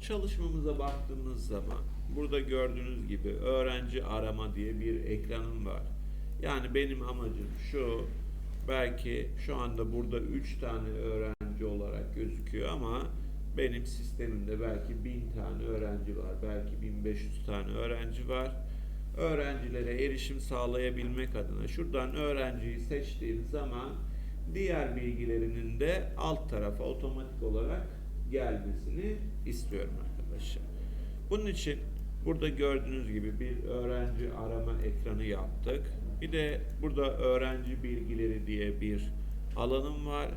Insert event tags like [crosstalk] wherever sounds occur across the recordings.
çalışmamıza baktığımız zaman burada gördüğünüz gibi öğrenci arama diye bir ekranım var. Yani benim amacım şu belki şu anda burada 3 tane öğrenci olarak gözüküyor ama benim sistemimde belki 1000 tane öğrenci var. Belki 1500 tane öğrenci var. Öğrencilere erişim sağlayabilmek adına şuradan öğrenciyi seçtiğim zaman diğer bilgilerinin de alt tarafa otomatik olarak gelmesini istiyorum arkadaşlar. Bunun için burada gördüğünüz gibi bir öğrenci arama ekranı yaptık. Bir de burada öğrenci bilgileri diye bir alanım var.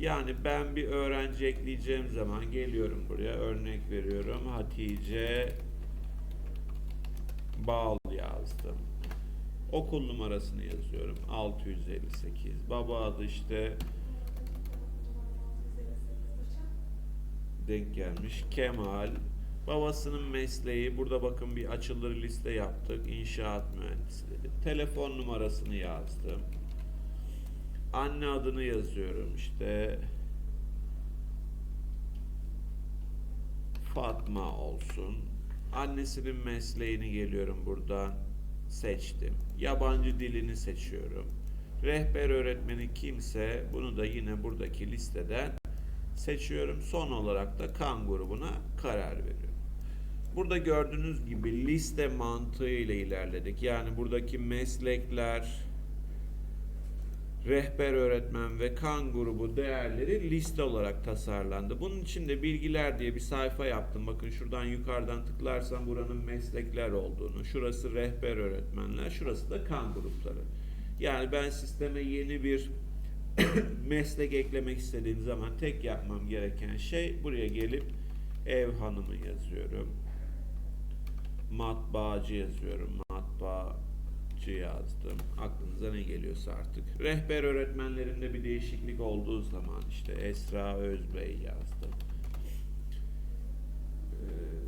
Yani ben bir öğrenci ekleyeceğim zaman geliyorum buraya örnek veriyorum. Hatice Bal yazdım. Okul numarasını yazıyorum. 658. Baba adı işte denk gelmiş. Kemal. Babasının mesleği. Burada bakın bir açılır liste yaptık. İnşaat mühendisleri. Telefon numarasını yazdım. Anne adını yazıyorum işte. Fatma olsun. Annesinin mesleğini geliyorum buradan seçtim. Yabancı dilini seçiyorum. Rehber öğretmeni kimse bunu da yine buradaki listeden seçiyorum. Son olarak da kan grubuna karar veriyorum. Burada gördüğünüz gibi liste mantığı ile ilerledik. Yani buradaki meslekler, rehber öğretmen ve kan grubu değerleri liste olarak tasarlandı. Bunun için de bilgiler diye bir sayfa yaptım. Bakın şuradan yukarıdan tıklarsam buranın meslekler olduğunu, şurası rehber öğretmenler, şurası da kan grupları. Yani ben sisteme yeni bir [coughs] meslek eklemek istediğim zaman tek yapmam gereken şey buraya gelip ev hanımı yazıyorum. Matbaacı yazıyorum. Matbaacı yazdım. Aklınıza ne geliyorsa artık. Rehber öğretmenlerinde bir değişiklik olduğu zaman işte Esra Özbey yazdım. Ee,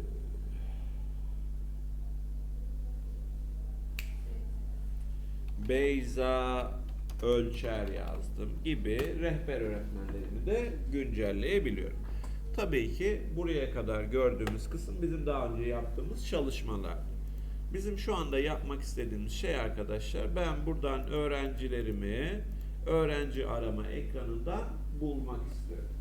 Beyza Ölçer yazdım gibi rehber öğretmenlerimi de güncelleyebiliyorum. Tabii ki buraya kadar gördüğümüz kısım bizim daha önce yaptığımız çalışmalar. Bizim şu anda yapmak istediğimiz şey arkadaşlar ben buradan öğrencilerimi öğrenci arama ekranından bulmak istiyorum.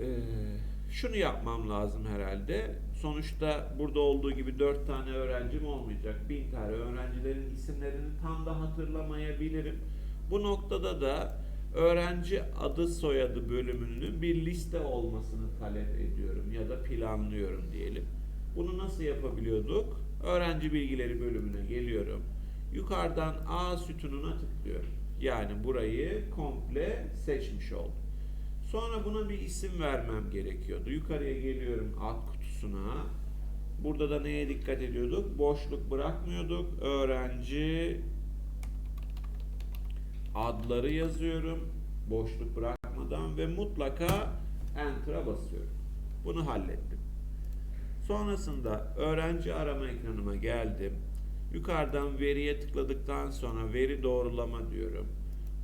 Ee, şunu yapmam lazım herhalde. Sonuçta burada olduğu gibi 4 tane öğrencim olmayacak. 1000 tane öğrencilerin isimlerini tam da hatırlamayabilirim. Bu noktada da öğrenci adı soyadı bölümünün bir liste olmasını talep ediyorum ya da planlıyorum diyelim. Bunu nasıl yapabiliyorduk? Öğrenci bilgileri bölümüne geliyorum. Yukarıdan A sütununa tıklıyorum. Yani burayı komple seçmiş oldum. Sonra buna bir isim vermem gerekiyordu. Yukarıya geliyorum alt kutusuna. Burada da neye dikkat ediyorduk? Boşluk bırakmıyorduk. Öğrenci adları yazıyorum. Boşluk bırakmadan ve mutlaka Enter'a basıyorum. Bunu hallettim. Sonrasında öğrenci arama ekranıma geldim. Yukarıdan veriye tıkladıktan sonra veri doğrulama diyorum.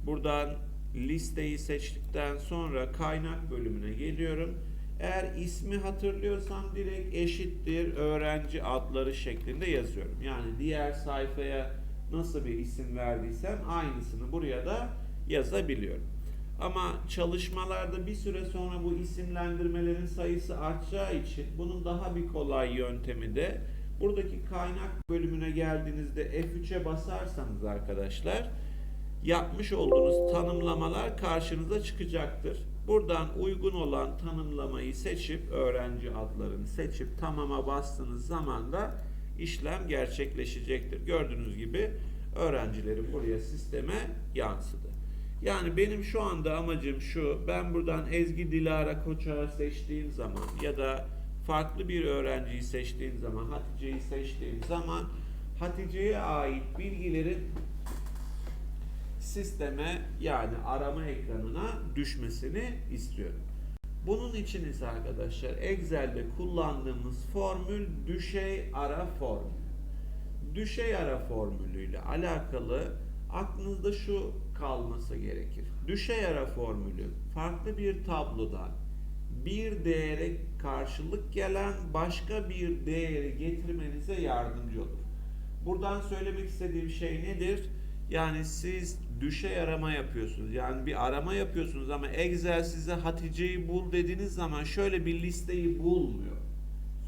Buradan listeyi seçtikten sonra kaynak bölümüne geliyorum. Eğer ismi hatırlıyorsam direkt eşittir öğrenci adları şeklinde yazıyorum. Yani diğer sayfaya nasıl bir isim verdiysem aynısını buraya da yazabiliyorum. Ama çalışmalarda bir süre sonra bu isimlendirmelerin sayısı artacağı için bunun daha bir kolay yöntemi de buradaki kaynak bölümüne geldiğinizde F3'e basarsanız arkadaşlar yapmış olduğunuz tanımlamalar karşınıza çıkacaktır. Buradan uygun olan tanımlamayı seçip öğrenci adlarını seçip tamama bastığınız zaman da işlem gerçekleşecektir. Gördüğünüz gibi öğrencilerim buraya sisteme yansıdı. Yani benim şu anda amacım şu. Ben buradan Ezgi Dilara Koçak'ı seçtiğim zaman ya da farklı bir öğrenciyi seçtiğim zaman, Hatice'yi seçtiğim zaman Hatice'ye ait bilgilerin sisteme yani arama ekranına düşmesini istiyorum. Bunun için ise arkadaşlar Excel'de kullandığımız formül düşey ara formülü. Düşey ara formülüyle alakalı aklınızda şu kalması gerekir. Düşey ara formülü farklı bir tablodan bir değere karşılık gelen başka bir değeri getirmenize yardımcı olur. Buradan söylemek istediğim şey nedir? Yani siz düşey arama yapıyorsunuz. Yani bir arama yapıyorsunuz ama Excel size Hatice'yi bul dediğiniz zaman şöyle bir listeyi bulmuyor.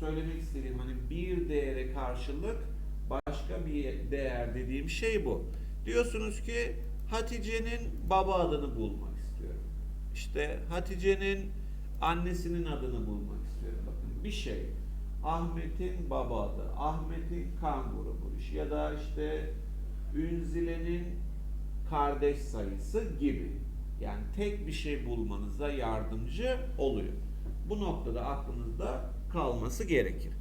Söylemek istediğim hani bir değere karşılık başka bir değer dediğim şey bu. Diyorsunuz ki Hatice'nin baba adını bulmak istiyorum. İşte Hatice'nin annesinin adını bulmak istiyorum. Bakın bir şey. Ahmet'in baba adı, Ahmet'in kan grubu ya da işte Ünzile'nin kardeş sayısı gibi. Yani tek bir şey bulmanıza yardımcı oluyor. Bu noktada aklınızda kalması gerekir.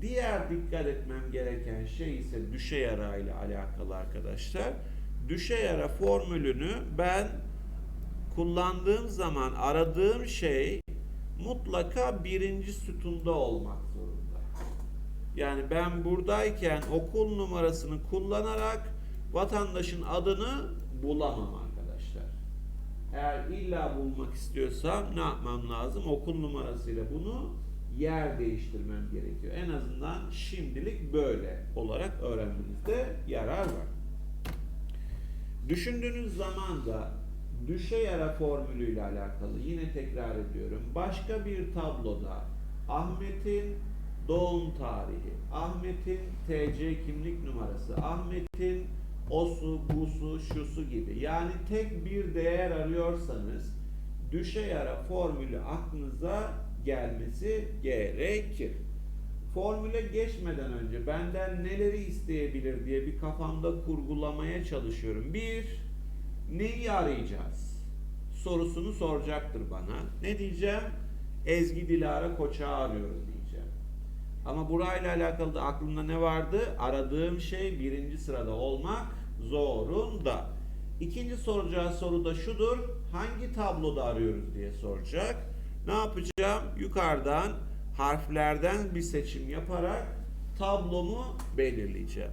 Diğer dikkat etmem gereken şey ise düşey ara ile alakalı arkadaşlar. Düşey ara formülünü ben kullandığım zaman aradığım şey mutlaka birinci sütunda olmak zorunda. Yani ben buradayken okul numarasını kullanarak vatandaşın adını bulamam arkadaşlar. Eğer illa bulmak istiyorsam ne yapmam lazım? Okul numarasıyla bunu yer değiştirmem gerekiyor. En azından şimdilik böyle olarak öğrenmenizde yarar var. Düşündüğünüz zaman da düşey ara formülüyle alakalı yine tekrar ediyorum. Başka bir tabloda Ahmet'in doğum tarihi, Ahmet'in TC kimlik numarası, Ahmet'in osu, busu, şusu gibi. Yani tek bir değer arıyorsanız düşey ara formülü aklınıza gelmesi gerekir. Formüle geçmeden önce benden neleri isteyebilir diye bir kafamda kurgulamaya çalışıyorum. Bir, neyi arayacağız? Sorusunu soracaktır bana. Ne diyeceğim? Ezgi Dilara Koçağı arıyoruz diyeceğim. Ama burayla alakalı da aklımda ne vardı? Aradığım şey birinci sırada olmak zorunda. İkinci soracağı soru da şudur. Hangi tabloda arıyoruz diye soracak. Ne yapacağım? Yukarıdan harflerden bir seçim yaparak tablomu belirleyeceğim.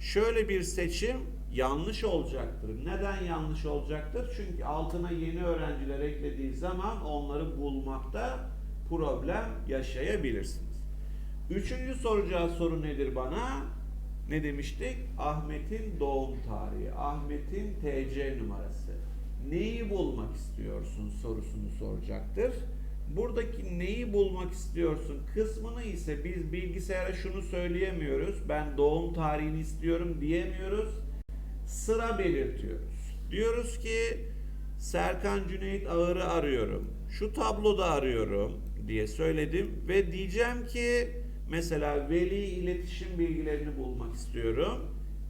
Şöyle bir seçim yanlış olacaktır. Neden yanlış olacaktır? Çünkü altına yeni öğrenciler eklediği zaman onları bulmakta problem yaşayabilirsiniz. Üçüncü soracağı soru nedir bana? Ne demiştik? Ahmet'in doğum tarihi, Ahmet'in TC numarası. Neyi bulmak istiyorsun sorusunu soracaktır. Buradaki neyi bulmak istiyorsun kısmını ise biz bilgisayara şunu söyleyemiyoruz. Ben doğum tarihini istiyorum diyemiyoruz. Sıra belirtiyoruz. Diyoruz ki Serkan Cüneyt Ağır'ı arıyorum. Şu tabloda arıyorum diye söyledim ve diyeceğim ki mesela veli iletişim bilgilerini bulmak istiyorum.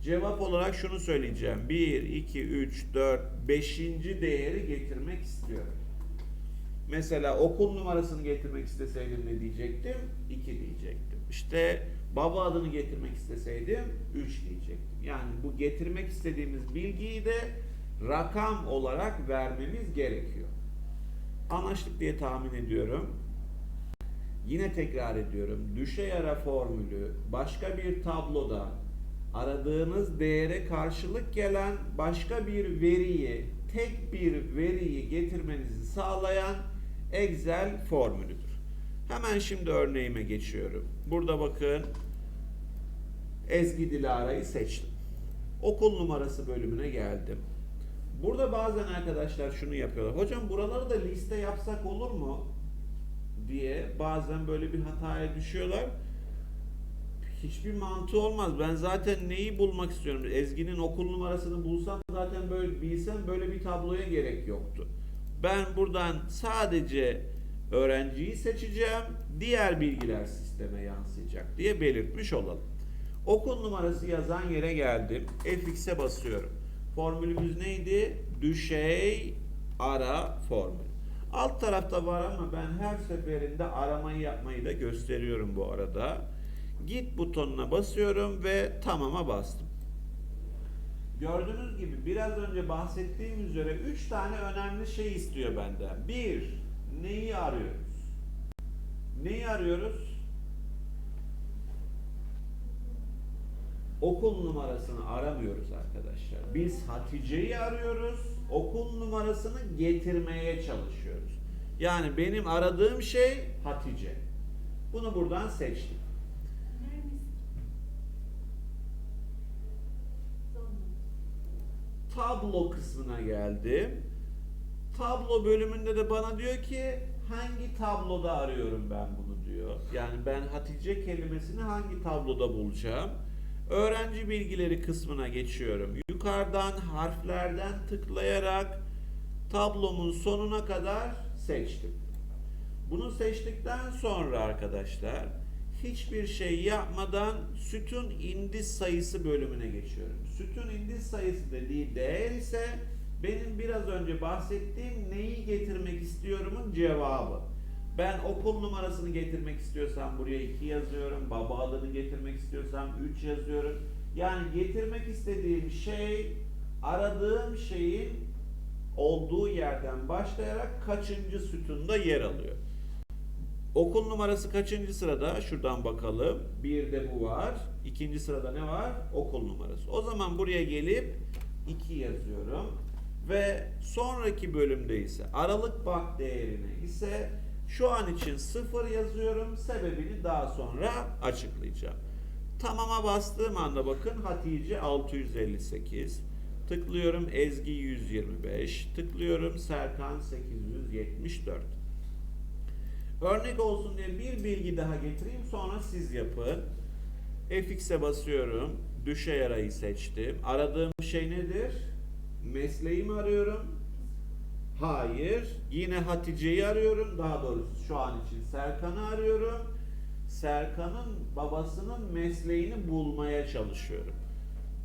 Cevap olarak şunu söyleyeceğim. 1, 2, 3, 4, 5. değeri getirmek istiyorum. Mesela okul numarasını getirmek isteseydim ne diyecektim? 2 diyecektim. İşte baba adını getirmek isteseydim 3 diyecektim. Yani bu getirmek istediğimiz bilgiyi de rakam olarak vermemiz gerekiyor. Anlaştık diye tahmin ediyorum. Yine tekrar ediyorum. Düşey ara formülü başka bir tabloda aradığınız değere karşılık gelen başka bir veriyi, tek bir veriyi getirmenizi sağlayan Excel formülüdür. Hemen şimdi örneğime geçiyorum. Burada bakın Ezgi Dilara'yı seçtim. Okul numarası bölümüne geldim. Burada bazen arkadaşlar şunu yapıyorlar. Hocam buraları da liste yapsak olur mu? Diye bazen böyle bir hataya düşüyorlar. Hiçbir mantığı olmaz. Ben zaten neyi bulmak istiyorum? Ezgi'nin okul numarasını bulsam zaten böyle bilsem böyle bir tabloya gerek yoktu. Ben buradan sadece öğrenciyi seçeceğim. Diğer bilgiler sisteme yansıyacak diye belirtmiş olalım. Okul numarası yazan yere geldim. Fx'e basıyorum. Formülümüz neydi? Düşey ara formül. Alt tarafta var ama ben her seferinde aramayı yapmayı da gösteriyorum bu arada. Git butonuna basıyorum ve tamama bastım. Gördüğünüz gibi biraz önce bahsettiğim üzere 3 tane önemli şey istiyor benden. 1. Neyi arıyoruz? Neyi arıyoruz? Okul numarasını aramıyoruz arkadaşlar. Biz Hatice'yi arıyoruz. Okul numarasını getirmeye çalışıyoruz. Yani benim aradığım şey Hatice. Bunu buradan seçtim. Tablo kısmına geldim. Tablo bölümünde de bana diyor ki hangi tabloda arıyorum ben bunu diyor. Yani ben Hatice kelimesini hangi tabloda bulacağım? Öğrenci bilgileri kısmına geçiyorum. Yukarıdan harflerden tıklayarak tablomun sonuna kadar seçtim. Bunu seçtikten sonra arkadaşlar hiçbir şey yapmadan sütun indiz sayısı bölümüne geçiyorum. Sütun indiz sayısı dediği değer ise benim biraz önce bahsettiğim neyi getirmek istiyorumun cevabı. Ben okul numarasını getirmek istiyorsam buraya 2 yazıyorum. Baba adını getirmek istiyorsam 3 yazıyorum. Yani getirmek istediğim şey aradığım şeyin olduğu yerden başlayarak kaçıncı sütunda yer alıyor. Okul numarası kaçıncı sırada? Şuradan bakalım. Bir de bu var. İkinci sırada ne var? Okul numarası. O zaman buraya gelip 2 yazıyorum. Ve sonraki bölümde ise aralık bak değerine ise şu an için 0 yazıyorum. Sebebini daha sonra açıklayacağım. Tamama bastığım anda bakın Hatice 658. Tıklıyorum Ezgi 125. Tıklıyorum Serkan 874. Örnek olsun diye bir bilgi daha getireyim sonra siz yapın. Fx'e basıyorum. Düşe yarayı seçtim. Aradığım şey nedir? Mesleğimi arıyorum. Hayır. Yine Hatice'yi arıyorum. Daha doğrusu şu an için Serkan'ı arıyorum. Serkan'ın babasının mesleğini bulmaya çalışıyorum.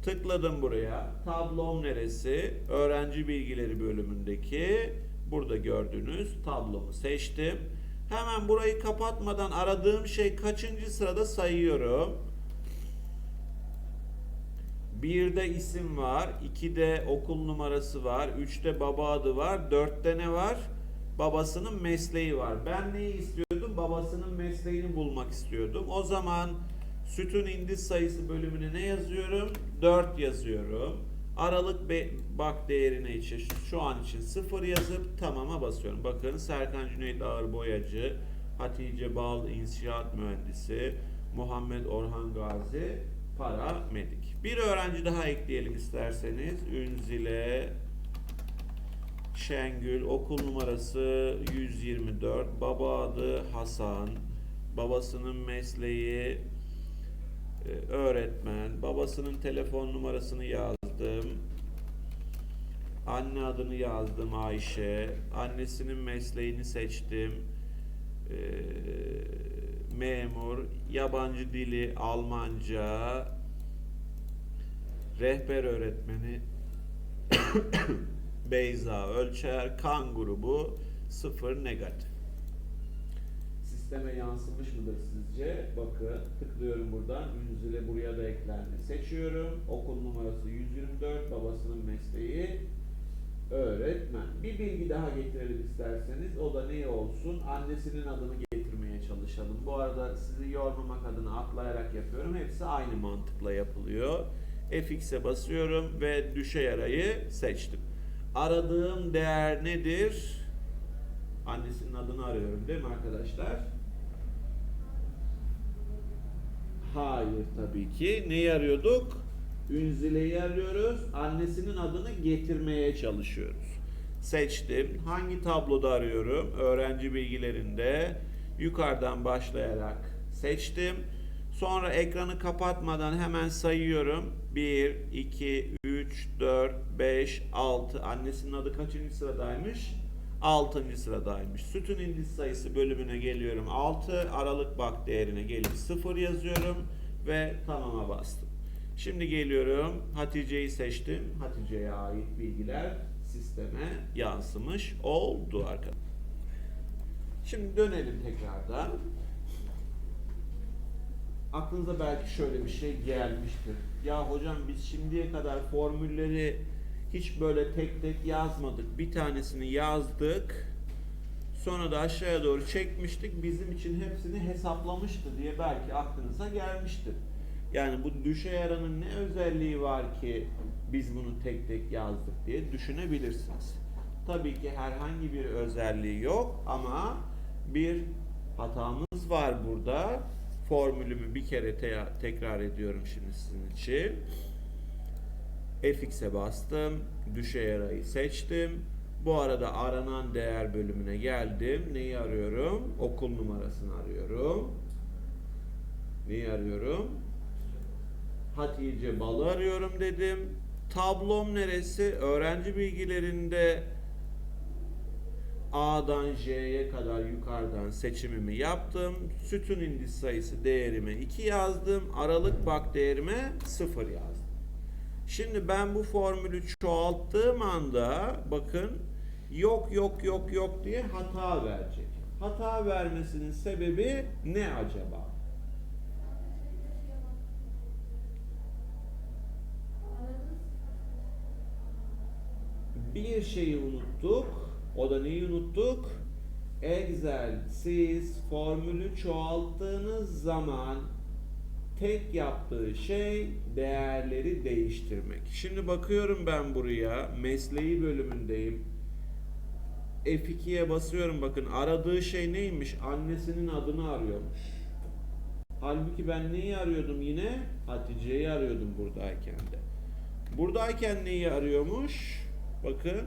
Tıkladım buraya. Tablom neresi? Öğrenci bilgileri bölümündeki burada gördüğünüz tablomu seçtim. Hemen burayı kapatmadan aradığım şey kaçıncı sırada sayıyorum. Birde isim var, ikide okul numarası var, üçte baba adı var, dörtte ne var? Babasının mesleği var. Ben neyi istiyordum? Babasının mesleğini bulmak istiyordum. O zaman sütun indiz sayısı bölümüne ne yazıyorum? 4 yazıyorum. Aralık bak değerine için şu an için 0 yazıp tamama basıyorum. Bakın Serkan Cüneyt Ağır Boyacı, Hatice Bal İnşaat Mühendisi, Muhammed Orhan Gazi Paramedik. Bir öğrenci daha ekleyelim isterseniz. Ünzile Şengül, okul numarası 124, baba adı Hasan, babasının mesleği e, öğretmen, babasının telefon numarasını yazdım. Anne adını yazdım Ayşe. Annesinin mesleğini seçtim. E, memur, yabancı dili Almanca, rehber öğretmeni [coughs] Beyza Ölçer, kan grubu 0 negatif. Sisteme yansımış mıdır sizce? Bakın tıklıyorum buradan. Ünzile buraya da eklendi. Seçiyorum. Okul numarası 124. Babasının mesleği öğretmen. Bir bilgi daha getirelim isterseniz. O da ne olsun? Annesinin adını getirmeye çalışalım. Bu arada sizi yormamak adına atlayarak yapıyorum. Hepsi aynı mantıkla yapılıyor. Fx'e basıyorum ve düşe yarayı seçtim. Aradığım değer nedir? Annesinin adını arıyorum değil mi arkadaşlar? Hayır tabii ki. Neyi arıyorduk? Ünzile'yi arıyoruz. Annesinin adını getirmeye çalışıyoruz. Seçtim. Hangi tabloda arıyorum? Öğrenci bilgilerinde yukarıdan başlayarak seçtim. Sonra ekranı kapatmadan hemen sayıyorum. 1, 2, 3, 4, 5, 6. Annesinin adı kaçıncı sıradaymış? 6. sıradaymış. Sütun indiz sayısı bölümüne geliyorum. 6 aralık bak değerine gelip 0 yazıyorum ve tamama bastım. Şimdi geliyorum. Hatice'yi seçtim. Hatice'ye ait bilgiler sisteme yansımış oldu arkadaşlar. Şimdi dönelim tekrardan. Aklınıza belki şöyle bir şey gelmiştir. Ya hocam biz şimdiye kadar formülleri hiç böyle tek tek yazmadık. Bir tanesini yazdık. Sonra da aşağıya doğru çekmiştik. Bizim için hepsini hesaplamıştı diye belki aklınıza gelmiştir. Yani bu düşe yaranın ne özelliği var ki biz bunu tek tek yazdık diye düşünebilirsiniz. Tabii ki herhangi bir özelliği yok ama bir hatamız var burada. Formülümü bir kere te- tekrar ediyorum şimdi sizin için. fx'e bastım. Düşe yarayı seçtim. Bu arada aranan değer bölümüne geldim. Neyi arıyorum? Okul numarasını arıyorum. Neyi arıyorum? Hatice Bal'ı arıyorum dedim. Tablom neresi? Öğrenci bilgilerinde A'dan J'ye kadar yukarıdan seçimimi yaptım. Sütun indiz sayısı değerime 2 yazdım. Aralık bak değerime 0 yazdım. Şimdi ben bu formülü çoğalttığım anda bakın yok yok yok yok diye hata verecek. Hata vermesinin sebebi ne acaba? Bir şeyi unuttuk. O da neyi unuttuk? Excel siz formülü çoğalttığınız zaman tek yaptığı şey değerleri değiştirmek. Şimdi bakıyorum ben buraya mesleği bölümündeyim. F2'ye basıyorum bakın aradığı şey neymiş? Annesinin adını arıyormuş. Halbuki ben neyi arıyordum yine? Hatice'yi arıyordum buradayken de. Buradayken neyi arıyormuş? Bakın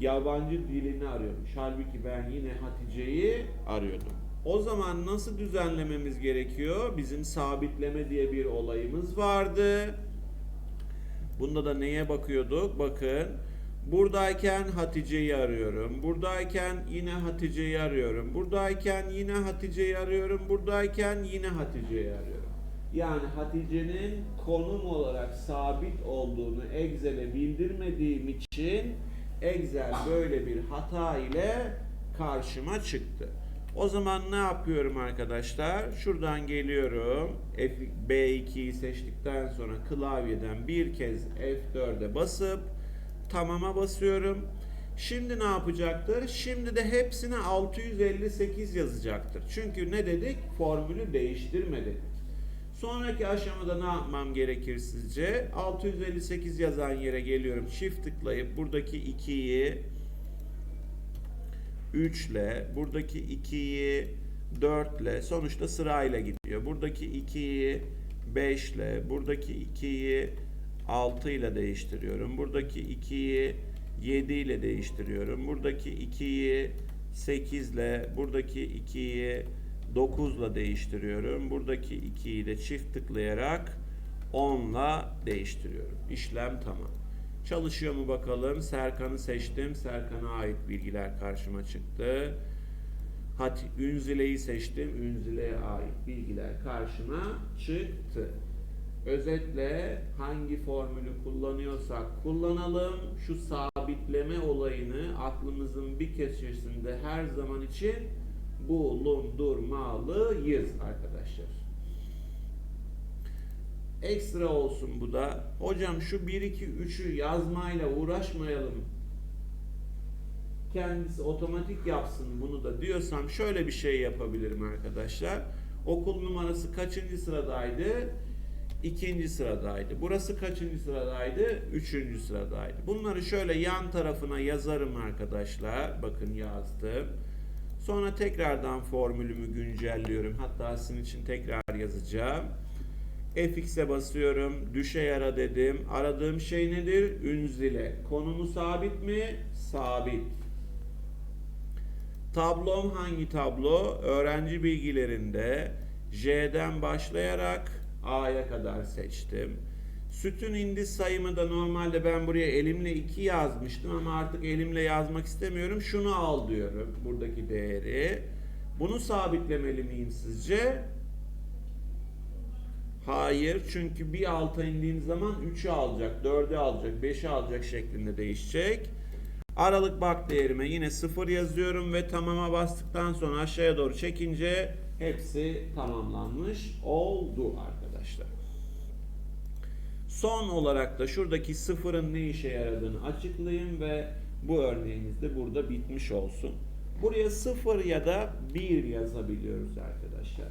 yabancı dilini arıyormuş. Halbuki ben yine Hatice'yi arıyordum. O zaman nasıl düzenlememiz gerekiyor? Bizim sabitleme diye bir olayımız vardı. Bunda da neye bakıyorduk? Bakın. Buradayken Hatice'yi arıyorum. Buradayken yine Hatice'yi arıyorum. Buradayken yine Hatice'yi arıyorum. Buradayken yine Hatice'yi arıyorum. Yani Hatice'nin konum olarak sabit olduğunu Excel'e bildirmediğim için Excel böyle bir hata ile karşıma çıktı. O zaman ne yapıyorum arkadaşlar? Şuradan geliyorum. F, B2'yi seçtikten sonra klavyeden bir kez F4'e basıp tamama basıyorum. Şimdi ne yapacaktır? Şimdi de hepsine 658 yazacaktır. Çünkü ne dedik? Formülü değiştirme dedik. Sonraki aşamada ne yapmam gerekir sizce? 658 yazan yere geliyorum. Çift tıklayıp buradaki 2'yi 3 ile, buradaki 2'yi 4 ile, sonuçta sırayla gidiyor. Buradaki 2'yi 5 ile, buradaki 2'yi 6 ile değiştiriyorum. Buradaki 2'yi 7 ile değiştiriyorum. Buradaki 2'yi 8 ile, buradaki 2'yi 9 ile değiştiriyorum. Buradaki 2'yi de çift tıklayarak 10 ile değiştiriyorum. İşlem tamam. Çalışıyor mu bakalım? Serkan'ı seçtim. Serkan'a ait bilgiler karşıma çıktı. Hat Ünzile'yi seçtim. Ünzile'ye ait bilgiler karşıma çıktı. Özetle hangi formülü kullanıyorsak kullanalım. Şu sabitleme olayını aklımızın bir köşesinde her zaman için bulundurmalıyız arkadaşlar. Ekstra olsun bu da. Hocam şu 1 2 3'ü yazmayla uğraşmayalım. Kendisi otomatik yapsın bunu da diyorsam şöyle bir şey yapabilirim arkadaşlar. Okul numarası kaçıncı sıradaydı? İkinci sıradaydı. Burası kaçıncı sıradaydı? Üçüncü sıradaydı. Bunları şöyle yan tarafına yazarım arkadaşlar. Bakın yazdım. Sonra tekrardan formülümü güncelliyorum. Hatta sizin için tekrar yazacağım. Fx'e basıyorum. Düşe yara dedim. Aradığım şey nedir? Ünzile. Konumu sabit mi? Sabit. Tablom hangi tablo? Öğrenci bilgilerinde J'den başlayarak A'ya kadar seçtim. Sütun indiz sayımı da normalde ben buraya elimle 2 yazmıştım ama artık elimle yazmak istemiyorum. Şunu al diyorum. Buradaki değeri. Bunu sabitlemeli miyim sizce? Hayır çünkü bir alta indiğim zaman 3'ü alacak, 4'ü alacak, 5'i alacak şeklinde değişecek. Aralık bak değerime yine 0 yazıyorum ve tamama bastıktan sonra aşağıya doğru çekince hepsi tamamlanmış oldu arkadaşlar. Son olarak da şuradaki sıfırın ne işe yaradığını açıklayayım ve bu örneğimiz de burada bitmiş olsun. Buraya 0 ya da 1 yazabiliyoruz arkadaşlar.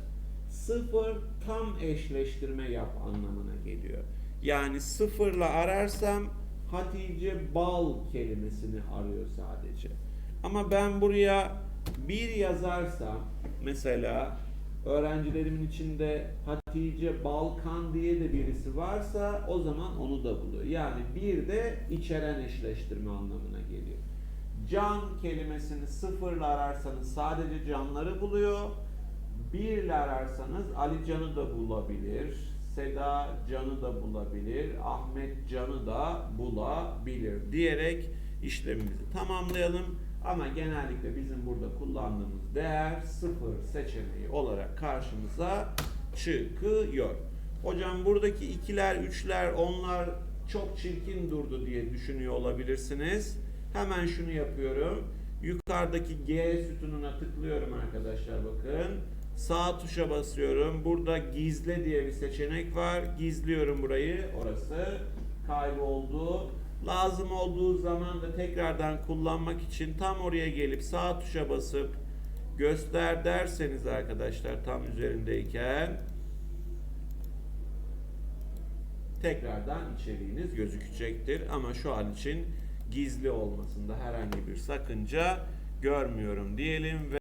0 tam eşleştirme yap anlamına geliyor. Yani 0 ile ararsam Hatice Bal kelimesini arıyor sadece. Ama ben buraya bir yazarsam mesela öğrencilerimin içinde Hatice Balkan diye de birisi varsa o zaman onu da buluyor. Yani bir de içeren eşleştirme anlamına geliyor. Can kelimesini sıfırla ararsanız sadece canları buluyor. Birle ararsanız Ali Can'ı da bulabilir. Seda Can'ı da bulabilir. Ahmet Can'ı da bulabilir diyerek işlemimizi tamamlayalım. Ama genellikle bizim burada kullandığımız değer sıfır seçeneği olarak karşımıza çıkıyor. Hocam buradaki ikiler, üçler, onlar çok çirkin durdu diye düşünüyor olabilirsiniz. Hemen şunu yapıyorum. Yukarıdaki G sütununa tıklıyorum arkadaşlar bakın. Sağ tuşa basıyorum. Burada gizle diye bir seçenek var. Gizliyorum burayı. Orası kayboldu. Lazım olduğu zaman da tekrardan kullanmak için tam oraya gelip sağ tuşa basıp göster derseniz arkadaşlar tam üzerindeyken tekrardan içeriğiniz gözükecektir. Ama şu an için gizli olmasında herhangi bir sakınca görmüyorum diyelim ve